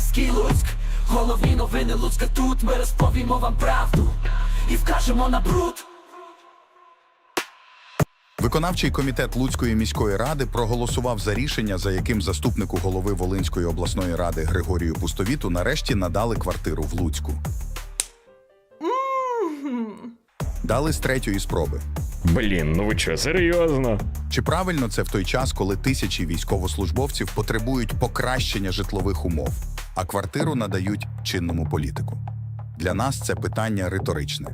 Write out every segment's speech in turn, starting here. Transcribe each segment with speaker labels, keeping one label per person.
Speaker 1: Одеський Луцьк, головні новини Луцька тут. Ми розповімо вам правду і вкажемо на бруд.
Speaker 2: Виконавчий комітет Луцької міської ради проголосував за рішення, за яким заступнику голови Волинської обласної ради Григорію Пустовіту нарешті надали квартиру в Луцьку. Дали з третьої спроби.
Speaker 3: Блін, ну ви що, серйозно?
Speaker 2: Чи правильно це в той час, коли тисячі військовослужбовців потребують покращення житлових умов, а квартиру надають чинному політику? Для нас це питання риторичне.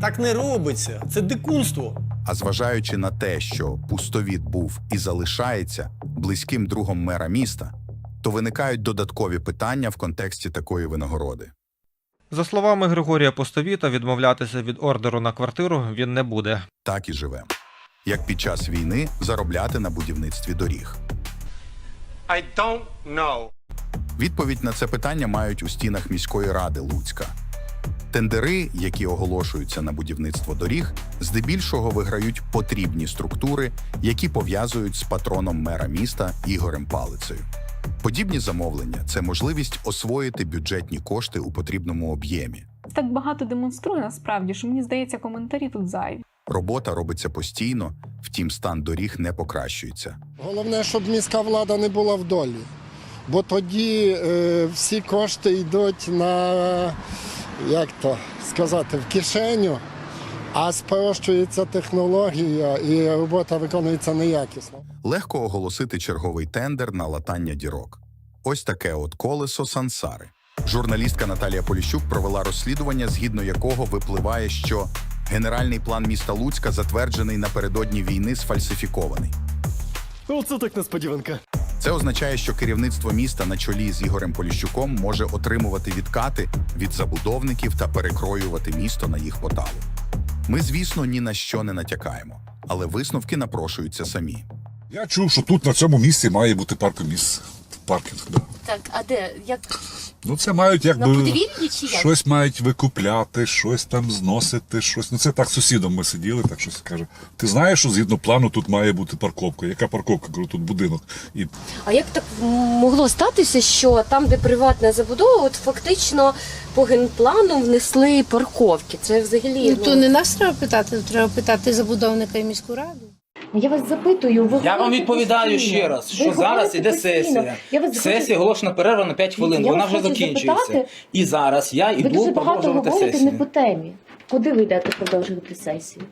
Speaker 4: Так не робиться. Це дикунство.
Speaker 2: А зважаючи на те, що пустовіт був і залишається близьким другом мера міста, то виникають додаткові питання в контексті такої винагороди.
Speaker 5: За словами Григорія Постовіта, відмовлятися від ордеру на квартиру він не буде.
Speaker 2: Так і живемо. Як під час війни заробляти на будівництві доріг.
Speaker 6: I don't know.
Speaker 2: Відповідь на це питання мають у стінах міської ради Луцька. Тендери, які оголошуються на будівництво доріг, здебільшого виграють потрібні структури, які пов'язують з патроном мера міста Ігорем Палицею. Подібні замовлення це можливість освоїти бюджетні кошти у потрібному об'ємі.
Speaker 7: Так багато демонструє насправді, що мені здається, коментарі тут зайві.
Speaker 2: Робота робиться постійно, втім стан доріг не покращується.
Speaker 8: Головне, щоб міська влада не була в долі. Бо тоді е, всі кошти йдуть на, як то сказати, в кишеню, а спрощується технологія і робота виконується неякісно.
Speaker 2: Легко оголосити черговий тендер на латання дірок. Ось таке от колесо сансари. Журналістка Наталія Поліщук провела розслідування, згідно якого випливає, що генеральний план міста Луцька затверджений напередодні війни сфальсифікований.
Speaker 4: Оце так несподіванка.
Speaker 2: Це означає, що керівництво міста на чолі з Ігорем Поліщуком може отримувати відкати від забудовників та перекроювати місто на їх поталу. Ми, звісно, ні на що не натякаємо, але висновки напрошуються самі.
Speaker 9: Я чув, що тут на цьому місці має бути паркоміс. Паркінг, да.
Speaker 10: Так, а де? Як
Speaker 9: Ну це мають
Speaker 10: на
Speaker 9: якби
Speaker 10: подвір'ї чи як?
Speaker 9: щось мають викупляти, щось там зносити, щось. Ну це так з сусідом ми сиділи, так щось каже. Ти знаєш, що згідно плану тут має бути парковка. Яка парковка? Кажу, тут будинок. І
Speaker 10: А як так могло статися, що там, де приватна забудова, от фактично по генплану внесли парковки? Це взагалі
Speaker 11: Ну, то не нас треба питати, то треба питати забудовника і міську раду.
Speaker 10: Ну, я вас запитую. Ви
Speaker 12: Я вам
Speaker 10: говорите
Speaker 12: відповідаю
Speaker 10: постійно.
Speaker 12: ще раз,
Speaker 10: Ви
Speaker 12: що зараз іде
Speaker 10: постійно.
Speaker 12: сесія.
Speaker 10: Я вас
Speaker 12: Сесія
Speaker 10: хочу-
Speaker 12: оголошена перерва на 5 хвилин.
Speaker 10: Я
Speaker 12: Вона
Speaker 10: вас
Speaker 12: вже
Speaker 10: хочу
Speaker 12: закінчується.
Speaker 10: запитати-
Speaker 12: І зараз я
Speaker 10: Ви
Speaker 12: йду
Speaker 10: дуже багато
Speaker 12: продовжувати
Speaker 10: говорите
Speaker 12: сесію.
Speaker 10: не по темі. Куди ви йдете продовжувати сесію?